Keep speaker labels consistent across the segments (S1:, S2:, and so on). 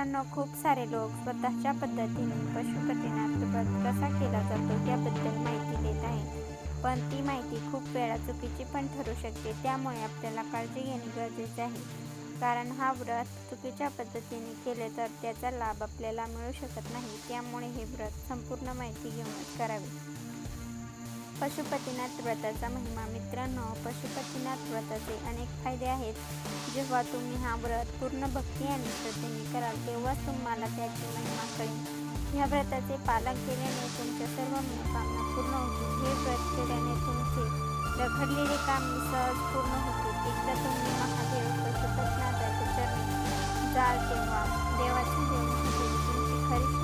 S1: मित्रांनो खूप सारे लोक स्वतःच्या पद्धतीने पशुपतीनाथ व्रत कसा केला जातो याबद्दल माहिती देत आहेत. पण ती माहिती खूप वेळा चुकीची पण ठरू शकते त्यामुळे आपल्याला काळजी घेणे गरजेचे आहे. कारण हा व्रत चुकीच्या पद्धतीने केले तर त्याचा लाभ आपल्याला मिळू शकत नाही त्यामुळे हे व्रत संपूर्ण माहिती घेऊनच करावे. पशुपतीनाथ व्रताचा महिमा. मित्रांनो पशुपतीनाथ व्रताचे अनेक फायदे आहेत. जेव्हा तुम्ही हा व्रत पूर्ण भक्ती आणि श्रद्धेने कराल तेव्हाच तुम्हाला त्याची महिमा कळेल. या व्रताचे पालन केल्याने तुमच्या सर्व मनोकामना पूर्ण होतील. हे व्रत केल्याने तुमचे रखडलेले काम सहज पूर्ण होते एकदा तुम्ही महादेव पशुपतीनाथाच्या चरणी जाल तेव्हा देवाची देवणी तुमची खरी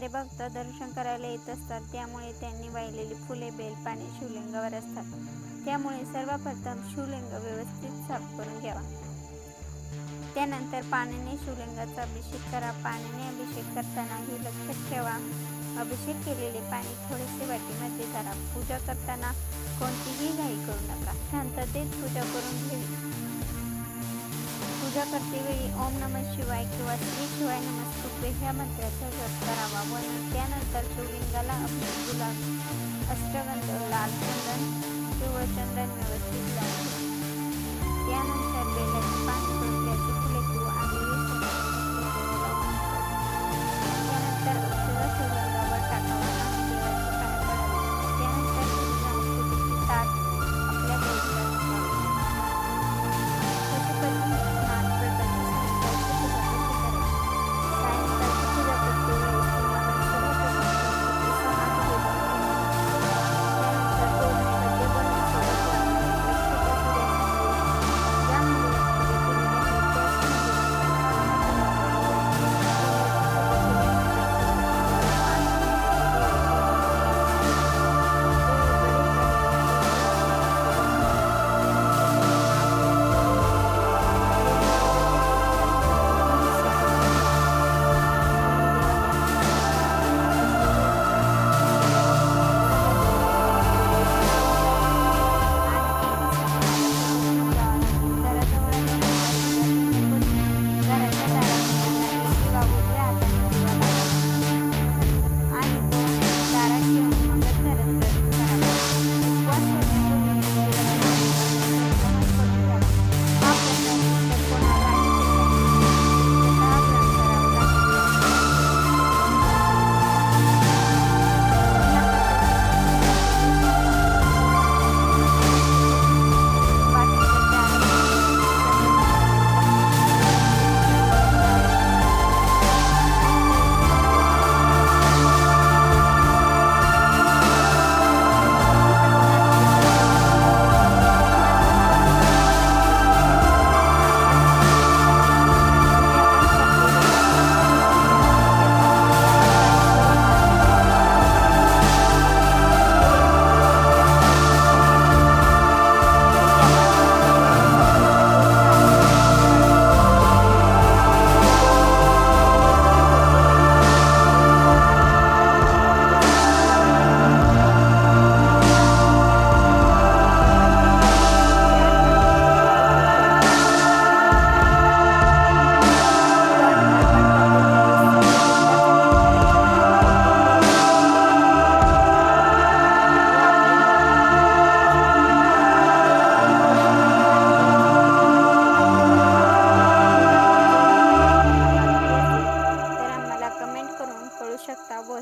S1: सोमवारी सारे भक्त दर्शन करायला येत असतात. त्यामुळे त्यांनी वाहिलेली फुले बेलपाने शिवलिंगावर असतात. त्यामुळे सर्वप्रथम शिवलिंग व्यवस्थित साफ करून घ्यावा. त्यानंतर पाण्याने शिवलिंगाचा अभिषेक करा. पाण्याने अभिषेक करताना हे लक्षात ठेवा. अभिषेक केलेले पाणी थोडेसे वाटीमध्ये धरा. पूजा करताना कोणतीही घाई करू नका. शांततेत पूजा करून घ्यावी पूजा करतेवेळी ओम नमः शिवाय किंवा श्री शिवाय नमस्तुभ्य ह्या मंत्राचा जप करावा. व त्यानंतर शिवलिंगाला आपले गुलाब अष्टगंध लाल चंदन किंवा चंदन व्यवस्थित लावून त्यानंतर बेलाची पान त्याची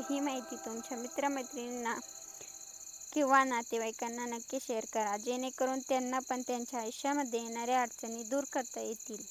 S1: ही माहिती तुमच्या मित्रमैत्रिणींना किंवा नातेवाईकांना नक्की शेअर करा. जेणेकरून त्यांना पण त्यांच्या आयुष्यामध्ये येणाऱ्या अडचणी दूर करता येतील.